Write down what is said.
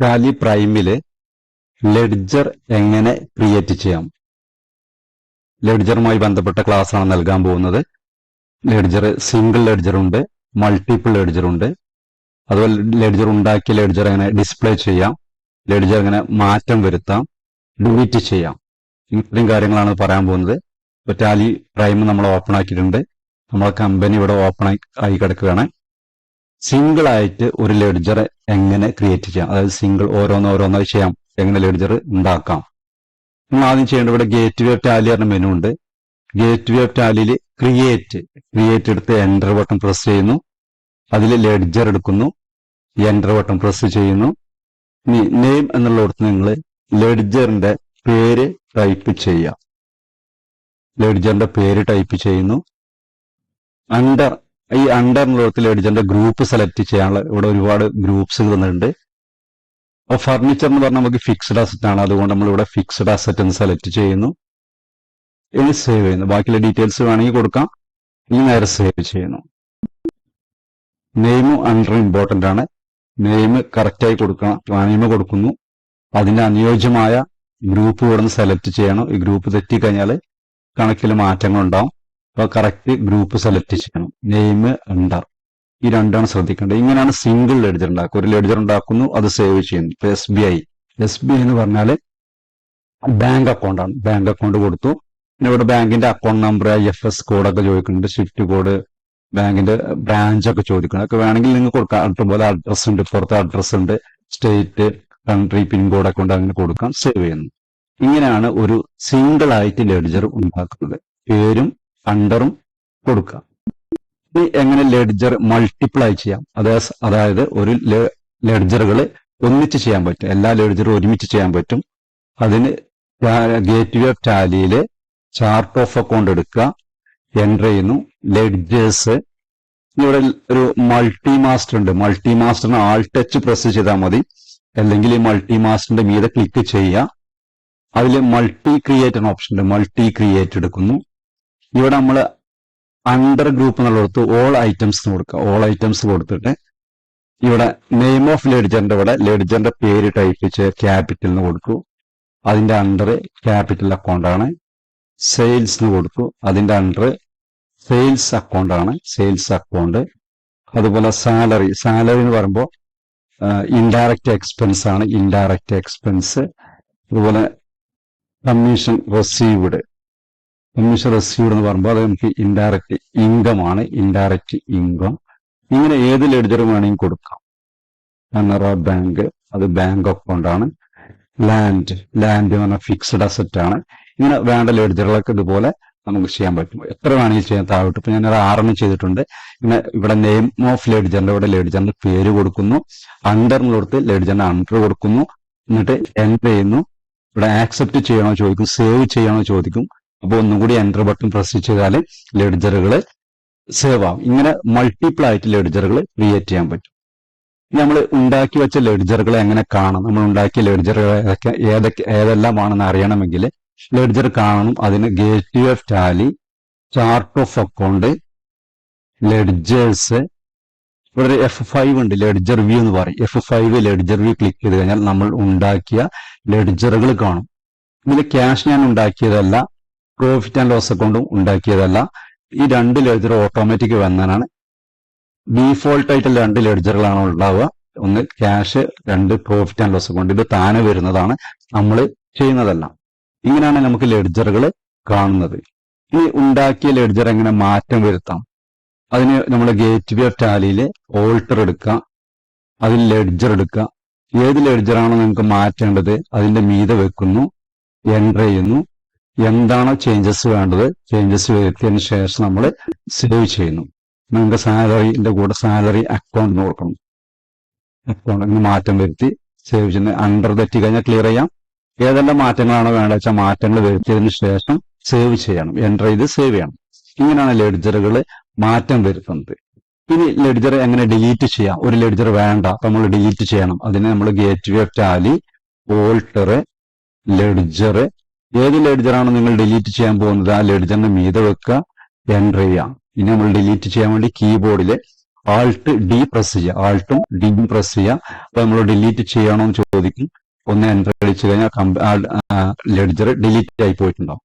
Tally പ്രൈമിൽ ledger എങ്ങനെ create ചെയ്യാം? ലെഡ്ജറുമായി ബന്ധപ്പെട്ട ക്ലാസ് ആണ് നൽകാൻ പോകുന്നത്. ലെഡ്ജർ സിംഗിൾ ലെഡ്ജർ ഉണ്ട് മൾട്ടിപ്പിൾ ലെഡ്ജർ ഉണ്ട് അതുപോലെ ലെഡ്ജർ ഉണ്ടാക്കി ലെഡ്ജർ എങ്ങനെ ഡിസ്പ്ലേ ചെയ്യാം? ലെഡ്ജർ എങ്ങനെ മാറ്റം വരുത്താം? ഡിലീറ്റ് ചെയ്യാം. ഇത്രയും കാര്യങ്ങളാണ് പറയാൻ പോകുന്നത്. ഇപ്പൊ ടാലി പ്രൈം നമ്മൾ ഓപ്പൺ ആക്കിയിട്ടുണ്ട്. നമ്മളെ കമ്പനി ഇവിടെ ഓപ്പൺ ആയി കിടക്കുകയാണ്. സിംഗിൾ ആയിട്ട് ഒരു ലെഡ്ജർ എങ്ങനെ ക്രിയേറ്റ് ചെയ്യാം? അതായത് സിംഗിൾ ഓരോന്ന് ഓരോന്നായി ചെയ്യാം. എങ്ങനെ ലെഡ്ജർ ഉണ്ടാക്കാം? നമ്മൾ ആദ്യം ചെയ്യേണ്ട ഇവിടെ ഗേറ്റ് വേ ടാലി പറഞ്ഞ മെനു ഉണ്ട്. ഗേറ്റ് വേ ടാലിയിൽ ക്രിയേറ്റ് ക്രിയേറ്റ് എടുത്ത് എന്റർ ബട്ടൺ പ്രസ് ചെയ്യുന്നു. അതിൽ ലെഡ്ജർ എടുക്കുന്നു. എന്റർ ബട്ടൺ പ്രസ് ചെയ്യുന്നു. ഇനി നെയിം എന്നുള്ളിടത്ത് നിങ്ങൾ ലെഡ്ജറിന്റെ പേര് ടൈപ്പ് ചെയ്യാം ലെഡ്ജറിന്റെ പേര് ടൈപ്പ് ചെയ്യുന്നു. അണ്ടർ ഈ അണ്ടർ ലോകത്തിൽ എഡിജന്റെ ഗ്രൂപ്പ് സെലക്ട് ചെയ്യാനുള്ള ഇവിടെ ഒരുപാട് ഗ്രൂപ്പ്സ് തന്നിട്ടുണ്ട് അപ്പോൾ ഫർണിച്ചർ എന്ന് പറഞ്ഞാൽ നമുക്ക് ഫിക്സ്ഡ് അസറ്റ് ആണ്. അതുകൊണ്ട് നമ്മൾ ഇവിടെ ഫിക്സ്ഡ് അസറ്റ് എന്ന് സെലക്ട് ചെയ്യുന്നു. ഇനി സേവ് ചെയ്യുന്നു. ബാക്കിയുള്ള ഡീറ്റെയിൽസ് വേണമെങ്കിൽ കൊടുക്കാം. ഇനി നേരെ സേവ് ചെയ്യുന്നു. നെയിം അണ്ടർ ഇമ്പോർട്ടന്റ് ആണ്. നെയിം കറക്റ്റായി കൊടുക്കണം. നെയിം കൊടുക്കുന്നു. അതിന്റെ അനുയോജ്യമായ ഗ്രൂപ്പ് ഇവിടെ നിന്ന് സെലക്ട് ചെയ്യണം. ഈ ഗ്രൂപ്പ് തെറ്റിക്കഴിഞ്ഞാൽ കണക്കിൽ മാറ്റങ്ങൾ ഉണ്ടാവും അപ്പൊ കറക്റ്റ് ഗ്രൂപ്പ് സെലക്ട് ചെയ്യണം. നെയിം അണ്ടർ ഈ രണ്ടാണ് ശ്രദ്ധിക്കേണ്ടത്. ഇങ്ങനെയാണ് സിംഗിൾ ലെഡ്ജർ ഉണ്ടാക്കുക. ഒരു ലെഡ്ജർ ഉണ്ടാക്കുന്നു അത് സേവ് ചെയ്യുന്നു. ഇപ്പൊ S B I S B I എന്ന് പറഞ്ഞാൽ ബാങ്ക് അക്കൗണ്ട് ആണ്. ബാങ്ക് അക്കൗണ്ട് കൊടുത്തു. പിന്നെ ഇവിടെ ബാങ്കിന്റെ അക്കൗണ്ട് നമ്പർ എഫ് എസ് കോഡൊക്കെ ചോദിക്കുന്നുണ്ട്. സ്വിഫ്റ്റ് കോഡ് ബാങ്കിന്റെ ബ്രാഞ്ച് ഒക്കെ ചോദിക്കണം അതൊക്കെ വേണമെങ്കിൽ നിങ്ങൾ കൊടുക്കാം. അതുപോലെ അഡ്രസ് ഉണ്ട് പുറത്തെ അഡ്രസ് ഉണ്ട്. സ്റ്റേറ്റ് കൺട്രി പിൻകോഡ് അക്കൗണ്ട് അങ്ങനെ കൊടുക്കാം. സേവ് ചെയ്യുന്നു. ഇങ്ങനെയാണ് ഒരു സിംഗിൾ ആയിട്ട് ലെഡ്ജർ ഉണ്ടാക്കുന്നത്. പേരും അണ്ടറും കൊടുക്കുക. ഇനി എങ്ങനെ ലെഡ്ജർ മൾട്ടിപ്ലൈ ചെയ്യാം? അതായത് അതായത് ഒരു ലെഡ്ജറുകൾ ഒന്നിച്ച് ചെയ്യാൻ പറ്റും. എല്ലാ ലെഡ്ജറും ഒരുമിച്ച് ചെയ്യാൻ പറ്റും. അതിന് ഗേറ്റ് വേ ഓഫ് ടാലിയിൽ ചാർട്ട് ഓഫ് അക്കൗണ്ട് എടുക്കുക. എന്റർ ചെയ്യുന്നു. ലെഡ്ജേഴ്സ് ഇവിടെ ഒരു മൾട്ടി മാസ്റ്റർ ഉണ്ട്. മൾട്ടി മാസ്റ്ററിന് ആൾ ടച്ച് പ്രസ് ചെയ്താൽ മതി. അല്ലെങ്കിൽ ഈ മൾട്ടി മാസ്റ്ററിന്റെ മീതെ ക്ലിക്ക് ചെയ്യുക. അതിൽ മൾട്ടി ക്രിയേറ്റ് എന്ന ഓപ്ഷൻ ഉണ്ട്. മൾട്ടി ക്രിയേറ്റ് എടുക്കുന്നു. ഇവിടെ നമ്മൾ അണ്ടർ ഗ്രൂപ്പ് എന്നുള്ളിടത്ത് ഓൾ ഐറ്റംസ് കൊടുക്കുക. ഓൾ ഐറ്റംസ് കൊടുത്തിട്ട് ഇവിടെ നെയിം ഓഫ് ലെഡ്ജറിന്റെ ഇവിടെ ലെഡ്ജറിന്റെ പേര് ടൈപ്പ് ചെയ്ത് ക്യാപിറ്റൽ എന്ന് കൊടുക്കൂ. അതിന്റെ അണ്ടർ ക്യാപിറ്റൽ അക്കൗണ്ട് ആണ്. സെയിൽസ് എന്ന് കൊടുത്തു അതിന്റെ അണ്ടർ സെയിൽസ് അക്കൗണ്ട് ആണ്. സെയിൽസ് അക്കൗണ്ട് അതുപോലെ സാലറി സാലറി എന്ന് പറയുമ്പോൾ ഇൻഡയറക്റ്റ് എക്സ്പെൻസ് ആണ്. ഇൻഡയറക്റ്റ് എക്സ്പെൻസ് അതുപോലെ കമ്മീഷൻ റെസീവ്ഡ് കമ്മീഷൻ റെസീവ്ഡ് എന്ന് പറയുമ്പോൾ അത് നമുക്ക് ഇൻഡയറക്റ്റ് ഇൻകം ആണ്. ഇൻഡയറക്റ്റ് ഇൻകം ഇങ്ങനെ ഏത് ലെഡ്ജർ വേണമെങ്കിൽ കൊടുക്കാം. കനറ ബാങ്ക് അത് ബാങ്ക് അക്കൗണ്ട് ആണ്. ലാൻഡ് ലാൻഡ് എന്ന് പറഞ്ഞാൽ ഫിക്സ്ഡ് അസറ്റ് ആണ്. ഇങ്ങനെ വേണ്ട ലെഡ്ജറുകളൊക്കെ ഇതുപോലെ നമുക്ക് ചെയ്യാൻ പറ്റും. എത്ര വേണമെങ്കിൽ ചെയ്യാൻ താഴോട്ട്. ഇപ്പൊ ഞാൻ ഒരു ആറെണ്ണം ചെയ്തിട്ടുണ്ട്. ഇങ്ങനെ ഇവിടെ നെയിം ഓഫ് ലെഡ്ജറിന്റെ ഇവിടെ ലെഡ്ജറിന്റെ പേര് കൊടുക്കുന്നു. അണ്ടർ അണ്ടറിന് കൊടുത്ത് ലെഡ്ജറിന്റെ അണ്ടർ കൊടുക്കുന്നു. എന്നിട്ട് എന്റർ ചെയ്യുന്നു. ഇവിടെ ആക്സെപ്റ്റ് ചെയ്യണോ ചോദിക്കും. സേവ് ചെയ്യണോ ചോദിക്കും. അപ്പോൾ ഒന്നും കൂടി എന്റർ ബട്ടൺ പ്രസ് ചെയ്താൽ ലെഡ്ജറുകൾ സേവ് ആവും. ഇങ്ങനെ മൾട്ടിപ്പിൾ ആയിട്ട് ലെഡ്ജറുകൾ ക്രിയേറ്റ് ചെയ്യാൻ പറ്റും. നമ്മൾ ഉണ്ടാക്കി വെച്ച ലെഡ്ജറുകൾ എങ്ങനെ കാണും നമ്മൾ ഉണ്ടാക്കിയ ലെഡ്ജറുകൾ ഏതൊക്കെ ഏതൊക്കെ ഏതെല്ലാമാണെന്ന് അറിയണമെങ്കിൽ ലെഡ്ജർ കാണണം. അതിന് gate of Tally chart of account ledgers ഇവിടെ ഒരു എഫ് ഫൈവ് ഉണ്ട്. ലെഡ്ജർ വ്യൂ എന്ന് പറയും. F five ledger view click ചെയ്ത് കഴിഞ്ഞാൽ നമ്മൾ ഉണ്ടാക്കിയ ലെഡ്ജറുകൾ കാണും. ഇതിൽ ക്യാഷ് ഞാൻ ഉണ്ടാക്കിയതല്ല. പ്രോഫിറ്റ് ആൻഡ് ലോസ് അക്കൗണ്ടും ഉണ്ടാക്കിയതല്ല. ഈ രണ്ട് ലെഡ്ജർ ഓട്ടോമാറ്റിക് വന്നതാണ് ഡീഫോൾട്ട് ആയിട്ട് രണ്ട് ലെഡ്ജറുകളാണ് ഉണ്ടാവുക. ഒന്ന് ക്യാഷ് രണ്ട് പ്രോഫിറ്റ് ആൻഡ് ലോസ് അക്കൗണ്ട് ഇത് താനെ വരുന്നതാണ്. നമ്മൾ ചെയ്യുന്നതല്ല. ഇങ്ങനെയാണ് നമുക്ക് ലെഡ്ജറുകൾ കാണുന്നത്. ഇനി ഉണ്ടാക്കിയ ലെഡ്ജർ എങ്ങനെ മാറ്റം വരുത്താം? അതിന് നമ്മൾ ഗേറ്റ് വേ ഓഫ് ടാലിയിൽ ഓൾട്ടർ എടുക്കുക. അതിൽ ലെഡ്ജർ എടുക്കുക. ഏത് ലെഡ്ജറാണോ നിങ്ങൾക്ക് മാറ്റേണ്ടത് അതിന്റെ മീതെ വെക്കുന്നു എന്റർ ചെയ്യുന്നു. എന്താണോ ചേഞ്ചസ് വേണ്ടത് ചേഞ്ചസ് വരുത്തിയതിന് ശേഷം നമ്മൾ സേവ് ചെയ്യുന്നു. നിങ്ങൾക്ക് സാലറിന്റെ കൂടെ സാലറി അക്കൗണ്ട് നോക്കണം ഇങ്ങനെ മാറ്റം വരുത്തി സേവ് ചെയ്യുന്നത് അണ്ടർ തെറ്റി കഴിഞ്ഞാൽ ക്ലിയർ ചെയ്യാം. ഏതെല്ലാം മാറ്റങ്ങളാണ് വേണ്ടത് വെച്ചാൽ മാറ്റങ്ങൾ വരുത്തിയതിനു ശേഷം സേവ് ചെയ്യണം. എന്റർ ചെയ്ത് സേവ് ചെയ്യണം. ഇങ്ങനെയാണ് ലെഡ്ജറുകൾ മാറ്റം വരുത്തുന്നത്. ഇനി ലെഡ്ജർ എങ്ങനെ ഡിലീറ്റ് ചെയ്യാം? ഒരു ലെഡ്ജർ വേണ്ട നമ്മൾ ഡിലീറ്റ് ചെയ്യണം. അതിന് നമ്മൾ gateway Tally alter ledger ഏത് ലെഡ്ജറാണ് നിങ്ങൾ ഡിലീറ്റ് ചെയ്യാൻ പോകുന്നത് ആ ലെഡ്ജറിന്റെ മീതെ വെക്കുക എന്റർ ചെയ്യാം ഇനി നമ്മൾ ഡിലീറ്റ് ചെയ്യാൻ വേണ്ടി കീബോർഡിൽ ആൾട്ട് ഡി പ്രസ് ചെയ്യുക. ആൾട്ടും ഡിയും പ്രസ് ചെയ്യുക. അപ്പൊ നമ്മൾ ഡിലീറ്റ് ചെയ്യണോ എന്ന് ചോദിക്കും. ഒന്ന് എന്റർ അടിച്ചു കഴിഞ്ഞാൽ ലെഡ്ജർ ഡിലീറ്റ് ആയി പോയിട്ടുണ്ടാവും.